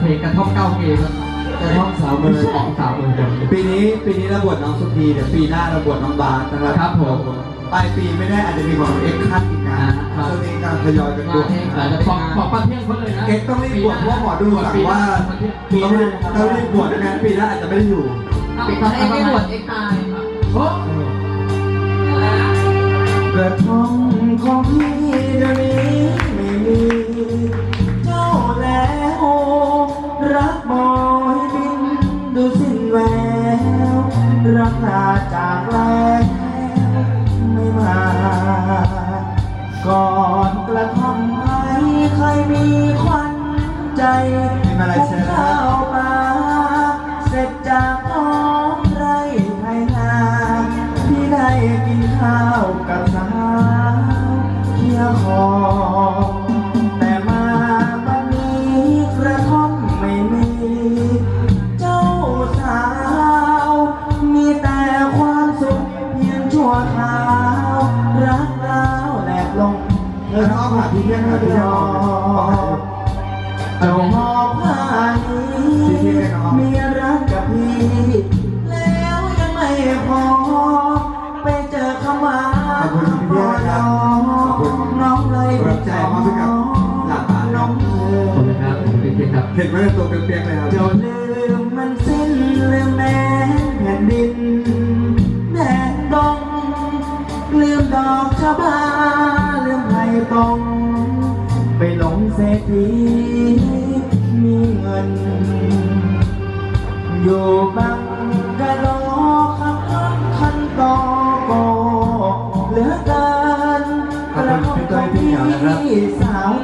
เพลงกระท่อมเก้าเกมครับกระท่อมสาวเมืองของสาวเมืองครับปีนี้ปีนี้เราบวชน้องสุธีเดี๋ยวปีหน้าเราบวชน้องบาสนะครับครับผมปลายปีไม่แน่อาจจะมีของเอ็กซ์คัทอีกนะช่วงนี้กำลังทยอยกันบวชอาจจะบอกบอกประเทศเขาเลยนะเอ็กซ์ต้องรีบบวชเพราะว่าหมอดูสั่งว่าปีหต้องน้ารีบต้องรีบบวชไม่งั้นปีหน้าอาจจะไม่ได้อยู่ปีตอนเอ็กไม่บวชเอ็กตายโอ้กระท่อมของ ข้าวกับสาวเคี่ยวคอแต่มาบัดนี้กระท่อมไม่มี เจ้าสาว มีแต่ความสุขเพียงชั่วคราวรักแล้วแหลกลงเธอน้องผ่าพี่เลี้ยงเธอเจ้าหอบผ้านี้มีรักกับพี่ แล้วยังไม่พอ เห็นไหมตัวเปียกๆเลยครับเจ้าลืมมันสิ้นลืมแม่แผ่นดินแม่ดงลืมดอกชะบาลืมไผ่ตองไปหลงเศรษฐีมีเงิน อยู่บังกะโล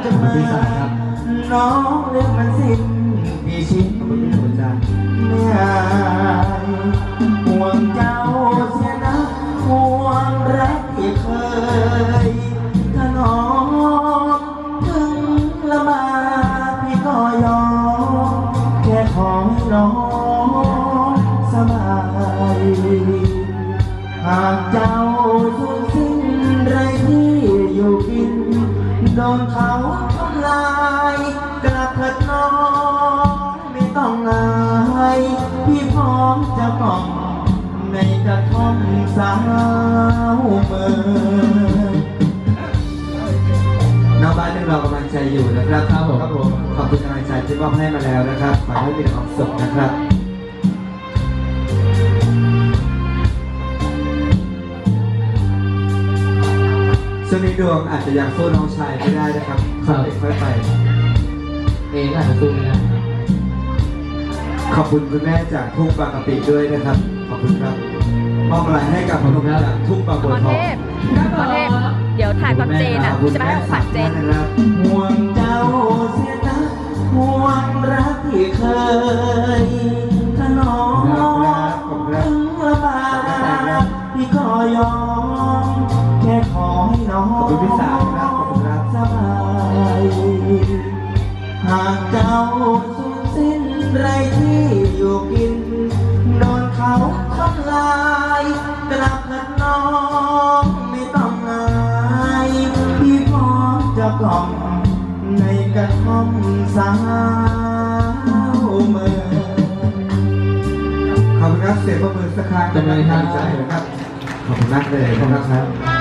จะมา น้องเรื่องมันสิ้นพี่ชิ้นขอบคุณพี่หัวใจไม่ห่วงเจ้าเสียนะห่วงรักที่เคยถ้าน้องถึงละมาพี่ก็ยอมแค่ขอให้น้องสบายหากเจ้า โดนเขาทำลายกลับเถิดน้องไม่ต้องอายพี่พร้อมจะกล่อมในกระท่อมสาวเมืองน้องบ้านยังรอกำลังใจอยู่นะครับครับผมครับผมขอบคุณกำลังใจที่มอบให้มาแล้วนะครับขอให้มีความสุขนะครับ ช่วงนี้ดวงอาจจะยังสู้น้องชายไม่ได้นะครับครับค่อยๆไป เองอาจจะสู้ไม่ได้ขอบคุณคุณแม่จากทุ่งบางกะปิด้วยนะครับ ขอบคุณครับมอบอะไรให้กับพนมจากทุ่งบางพบัวรทอเทงพพรเทพเดี๋ยวถ่ายตอนเจนอะจะไปให้ของขวัญเจนนะครับห่วงเจ้าเสียนะห่วงรักที่เคย สียงประมือสักครั้งเป็นไงครับใจนะครับขอบคุณมากเลยขอบคุณครับ